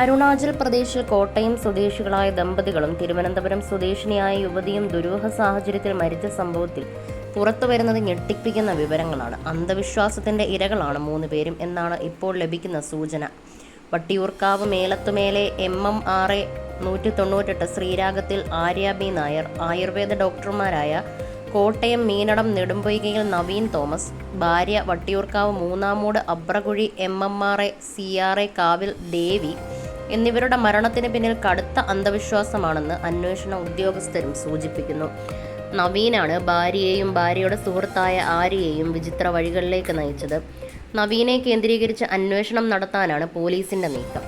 അരുണാചൽ പ്രദേശിൽ കോട്ടയം സ്വദേശികളായ ദമ്പതികളും തിരുവനന്തപുരം സ്വദേശിനിയായ യുവതിയും ദുരൂഹ സാഹചര്യത്തിൽ മരിച്ച സംഭവത്തിൽ പുറത്തുവരുന്നത് ഞെട്ടിപ്പിക്കുന്ന വിവരങ്ങളാണ്. അന്ധവിശ്വാസത്തിന്റെ ഇരകളാണ് മൂന്ന് പേരും എന്നാണ് ഇപ്പോൾ ലഭിക്കുന്ന സൂചന. Vattiyoorkavu Melathumele M M R A നൂറ്റി തൊണ്ണൂറ്റെട്ട് ശ്രീരാഗത്തിൽ ആര്യ ബി നായർ ആയുർവേദ ഡോക്ടർമാരായ കോട്ടയം മീനടം നെടുമ്പൊയ്കയിൽ നവീൻ തോമസ് ഭാര്യ Vattiyoorkavu Moonnamoodu Abrakuzhi M M R A C R A കാവിൽ ദേവി എന്നിവരുടെ മരണത്തിന് പിന്നിൽ കടുത്ത അന്ധവിശ്വാസമാണെന്ന് അന്വേഷണ ഉദ്യോഗസ്ഥരും സൂചിപ്പിക്കുന്നു. നവീനാണ് ഭാര്യയെയും ഭാര്യയുടെ സുഹൃത്തായ ആര്യയെയും വിചിത്ര വഴികളിലേക്ക് നയിച്ചത്. നവീനെ കേന്ദ്രീകരിച്ച് അന്വേഷണം നടത്താനാണ് പോലീസിന്റെ നീക്കം.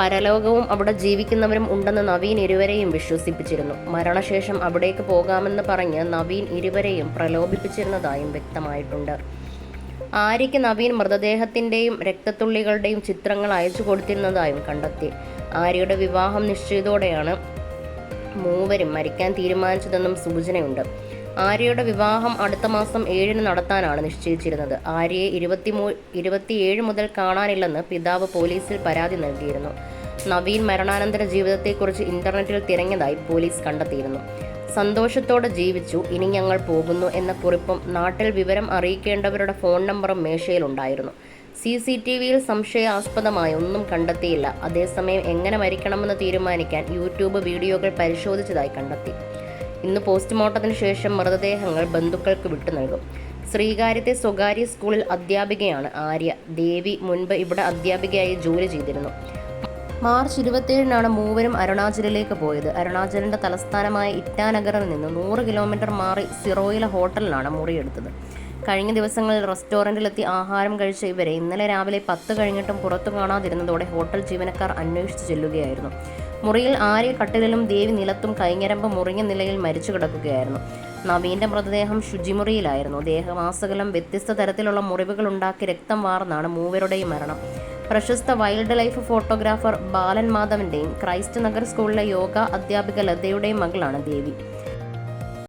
പരലോകവും അവിടെ ജീവിക്കുന്നവരും ഉണ്ടെന്ന് നവീൻ ഇരുവരെയും വിശ്വസിപ്പിച്ചിരുന്നു. മരണശേഷം അവിടേക്ക് പോകാമെന്ന് പറഞ്ഞ് നവീൻ ഇരുവരെയും പ്രലോഭിപ്പിച്ചിരുന്നതായും വ്യക്തമായിട്ടുണ്ട്. ആര്യയ്ക്ക് നവീൻ മൃതദേഹത്തിന്റെയും രക്തത്തുള്ളികളുടെയും ചിത്രങ്ങൾ അയച്ചു കൊടുത്തിരുന്നതായും കണ്ടെത്തി. ആര്യയുടെ വിവാഹം നിശ്ചയതോടെയാണ് മൂവരും മരിക്കാൻ തീരുമാനിച്ചതെന്നും സൂചനയുണ്ട്. ആര്യയുടെ വിവാഹം അടുത്ത മാസം ഏഴിന് നടത്താനാണ് നിശ്ചയിച്ചിരുന്നത്. ആര്യയെ ഇരുപത്തിമൂ ഇരുപത്തിയേഴ് മുതൽ കാണാനില്ലെന്ന് പിതാവ് പോലീസിൽ പരാതി നൽകിയിരുന്നു. നവീൻ മരണാനന്തര ജീവിതത്തെക്കുറിച്ച് ഇന്റർനെറ്റിൽ തിരഞ്ഞതായി പോലീസ് കണ്ടെത്തിയിരുന്നു. സന്തോഷത്തോടെ ജീവിച്ചു ഇനി ഞങ്ങൾ പോകുന്നു എന്ന കുറിപ്പും നാട്ടിൽ വിവരം അറിയിക്കേണ്ടവരുടെ ഫോൺ നമ്പറും മേശയിലുണ്ടായിരുന്നു. സി സി ടി വിയിൽ സംശയാസ്പദമായി ഒന്നും കണ്ടെത്തിയില്ല. അതേസമയം എങ്ങനെ മരിക്കണമെന്ന് തീരുമാനിക്കാൻ യൂട്യൂബ് വീഡിയോകൾ പരിശോധിച്ചതായി കണ്ടെത്തി. ഇന്ന് പോസ്റ്റ്മോർട്ടത്തിന് ശേഷം മൃതദേഹങ്ങൾ ബന്ധുക്കൾക്ക് വിട്ടു നൽകും. ശ്രീകാര്യത്തെ സ്വകാര്യ സ്കൂളിൽ അധ്യാപികയാണ് ആര്യ. ദേവി മുൻപ് ഇവിടെ അധ്യാപികയായി ജോലി ചെയ്തിരുന്നു. മാർച്ച് ഇരുപത്തിയേഴിനാണ് മൂവരും അരുണാചലിലേക്ക് പോയത്. അരുണാചലിന്റെ തലസ്ഥാനമായ ഇറ്റാനഗറിൽ നിന്ന് നൂറ് കിലോമീറ്റർ മാറി സിറോയിലെ ഹോട്ടലിലാണ് മുറിയെടുത്തത്. കഴിഞ്ഞ ദിവസങ്ങളിൽ റെസ്റ്റോറന്റിലെത്തി ആഹാരം കഴിച്ച ഇവരെ ഇന്നലെ രാവിലെ പത്ത് കഴിഞ്ഞിട്ടും പുറത്തു കാണാതിരുന്നതോടെ ഹോട്ടൽ ജീവനക്കാർ അന്വേഷിച്ചു ചെല്ലുകയായിരുന്നു. മുറിയിൽ ആര്യ കട്ടിലിലും ദേവി നിലത്തും കൈഞ്ഞരമ്പ് മുറിഞ്ഞ നിലയിൽ മരിച്ചു കിടക്കുകയായിരുന്നു. നവീന്റെ മൃതദേഹം ശുചിമുറിയിലായിരുന്നു. ദേഹമാസകലം വ്യത്യസ്ത തരത്തിലുള്ള മുറിവുകൾ ഉണ്ടാക്കി രക്തം വാർന്നാണ് മൂവരുടെയും മരണം. പ്രശസ്ത വൈൽഡ് ലൈഫ് ഫോട്ടോഗ്രാഫർ ബാലൻ മാധവന്റെയും ക്രൈസ്റ്റ് നഗർ സ്കൂളിലെ യോഗ അധ്യാപിക ലതയുടെയും മകളാണ് ദേവി.